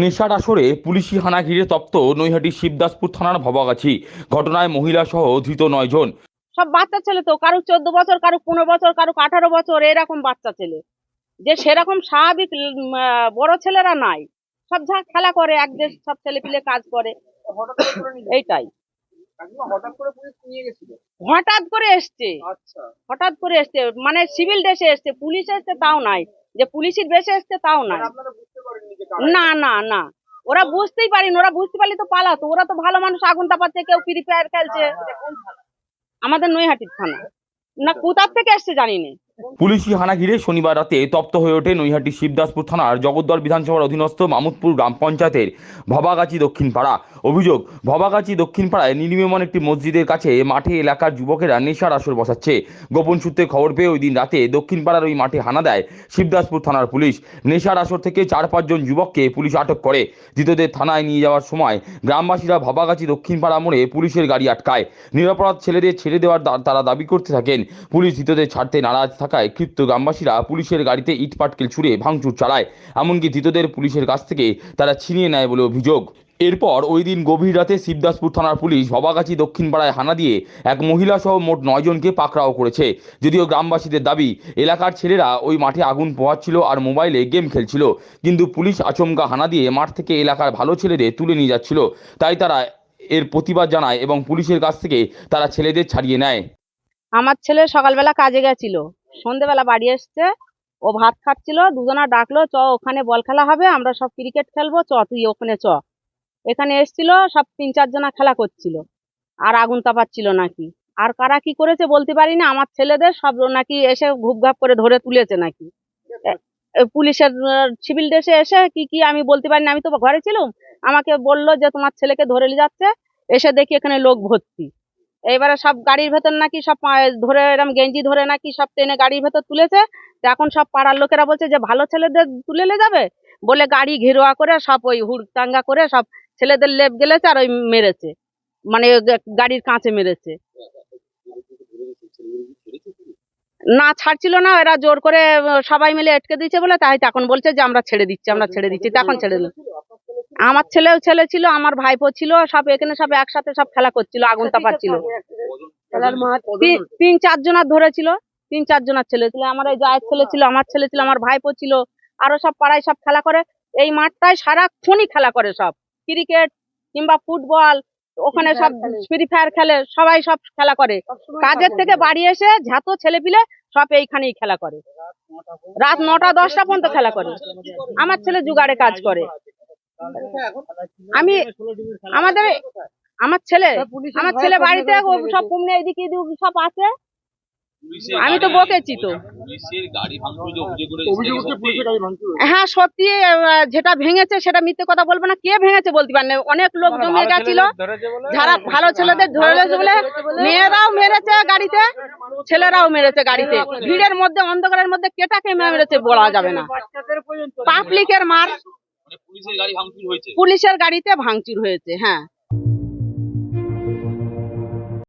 নেশার আসরে পুলিশি হানা ঘিরে তপ্ত নৈহাটি শিবদাসপুর থানার ভবাগাছি। ঘটনায় মহিলা সহ ধৃত নয় জন। সব বাচ্চা ছেলে তো, কারও চোদ্দ বছর, কারও পনেরো বছর, কারও আঠারো বছর, এরকম বাচ্চা ছেলে। যে সেরকম স্বাভাবিক বড় ছেলেরা নাই। সব যা খেলা করে, এক দেশ সব ছেলে পিলে কাজ করে। এইটাই। হঠাৎ করে এসছে। হঠাৎ করে এসছে। মানে সিভিল ড্রেসে এসছে, পুলিশ এসছে, তাও নাই। যে পুলিশের বেশে এসছে, তাও নাই। না না না। ওরা বুঝতেই পারিনি ওরা বুঝতে পারলে তো পালাতো। ওরা তো ভালো মানুষ আগুন তাপাচ্ছে কেউ ফ্রি ফায়ার খেলছে। আমাদের নৈহাটির থানা। না কোথার থেকে এসছে জানি না। পুলিশি হানা ঘিরে শনিবার রাতে তপ্ত হয়ে ওঠে নৈহাটি শিবদাসপুর থানার জগদ্দল বিধানসভার অধীনস্থ মামুদপুর গ্রাম পঞ্চায়েতের ভবাগাছি দক্ষিণ পাড়া অভিযোগ, ভবাগাছি দক্ষিণ পাড়ায় নির্মীয়মান একটি মসজিদের কাছে মাঠে এলাকার যুবকেরা নেশার আসর বসাচ্ছে। গোপন সূত্রে খবর পেয়ে ওই দিন রাতে দক্ষিণ পাড়ার ওই মাঠে হানা দেয় শিবদাসপুর থানার পুলিশ। নেশার আসর থেকে চার পাঁচজন যুবককে পুলিশ আটক করে। ধৃতদের থানায় নিয়ে যাওয়ার সময় গ্রামবাসীরা ভবাগাছি দক্ষিণ পাড়া মোড়ে পুলিশের গাড়ি আটকায়। নিরাপরাধ ছেলেদের ছেড়ে দেওয়ার তারা দাবি করতে থাকেন। পুলিশ ধৃতদের ছাড়তে নারাজ থাকায় ক্ষিপ্ত গ্রামবাসীরা পুলিশের গাড়িতে ইট পাটকেল ছুড়ে ভাঙচুর চালায়। এমনকি ধৃতদের পুলিশের কাছ থেকে তারা ছিনিয়ে নেয় বলে অভিযোগ। এরপর ওই দিন গভীর রাতে শিবদাসপুর থানার পুলিশ ভবাগাছি দক্ষিণ পাড়ায় হানা দিয়ে এক মহিলা সহ মোট নয়জনকে পাকড়াও করেছে। যদিও গ্রামবাসীদের দাবি, এলাকার ছেলেরা ওই মাঠে আগুন পোহাচ্ছিল আর মোবাইলে গেম খেলছিল। কিন্তু পুলিশ আচমকা হানা দিয়ে মাঠ থেকে এলাকার ভালো ছেলেদের তুলে নিয়ে যাচ্ছিল। তাই তারা এর প্রতিবাদ জানায় এবং পুলিশের কাছ থেকে তারা ছেলেদের ছাড়িয়ে নেয়। আমার ছেলে সকালবেলা কাজে গেছিল। সন্ধেবেলা বাড়ি এসছে, ও ভাত খাচ্ছিল, দুজনা ডাকলো, চ, ওখানে বল খেলা হবে, আমরা সব ক্রিকেট খেলব, চ, তুই ওখানে চ। এখানে এসছিল, সব তিন চারজনা খেলা করছিল, আর আগুন তাপাচ্ছিল নাকি। আর কারা কি করেছে বলতে পারি না, আমার ছেলেদের সব নাকি এসে ঘুপঘাপ করে ধরে তুলেছে নাকি। পুলিশের সিভিল ড্রেসে এসে কি কি আমি বলতে পারি না, আমি তো ঘরে ছিলাম, আমাকে বলল যে তোমার ছেলেকে ধরে নিয়ে যাচ্ছে, এসে দেখি এখানে লোক ভর্তি। এবারে সব গাড়ির ভেতর নাকি সব ধরে এরম গেঞ্জি ধরে নাকি সব টেনে গাড়ির ভেতর তুলেছে। এখন সব পাড়ার লোকেরা বলছে যে, ভালো ছেলেদের তুলে নিয়ে যাবে? বলে গাড়ি ঘেরোয়া করে সব ওই হুড়টাঙ্গা করে সব ছেলেদের লেপ গেলেছে আর ওই মেরেছে। মানে গাড়ির কাঁচে মেরেছে। না ছাড়ছিল না, এরা জোর করে, সবাই মিলে আটকে দিয়েছে বলে তাই তখন বলছে যে, আমরা ছেড়ে দিচ্ছি, আমরা ছেড়ে দিচ্ছি। তখন ছেড়ে দিল। আমার ছেলেও ছেলে ছিল আমার ভাইপো ছিল সব এখানে সব একসাথে সব খেলা করছিল আগুন তাপাচ্ছিল তিন- তিন চার জনার ধরেছিল তিন চার জনার ছেলে ছিল আমার এই জায়ের ছেলে ছিল আমার ছেলে ছিল আমার ভাইপো ছিল আরও সব পাড়ায় সব খেলা করে। এই মাঠটায় সারাক্ষণই খেলা করে সব। ক্রিকেট কিংবা ফুটবল ওখানে সব ফ্রি ফায়ার খেলে সবাই সব খেলা করে। কাজের থেকে বাড়ি এসে যত ছেলে পিলে সব এইখানেই খেলা করে। রাত নটা দশটা পর্যন্ত খেলা করে। আমার ছেলে জুগাড়ে কাজ করে। আমি আমাদের আমার ছেলে আমার ছেলে বাড়িতে সব কুমনে এদিকে এদিকে সব আছে। আমি তো বকেছি তো। অভিযোগ হচ্ছে পুলিশের গাড়ি ভাঙচুর হয়েছে। হ্যাঁ সত্যি যেটা ভেঙেছে সেটা মিথ্যে কথা বলব না। কে ভেঙেছে বলতে পারেন অনেক লোক জমে গেছিল। যারা ভালো ছেলেদের ধরেছে বলে মেয়েরাও মেরেছে গাড়িতে। ছেলেরাও মেরেছে গাড়িতে। ভিড়ের মধ্যে অন্ধকারের মধ্যে কেটাকে মেরেছে বলা যাবে না। পাবলিকের মার। পুলিশের গাড়িতে ভাঙচুর হয়েছে হ্যাঁ।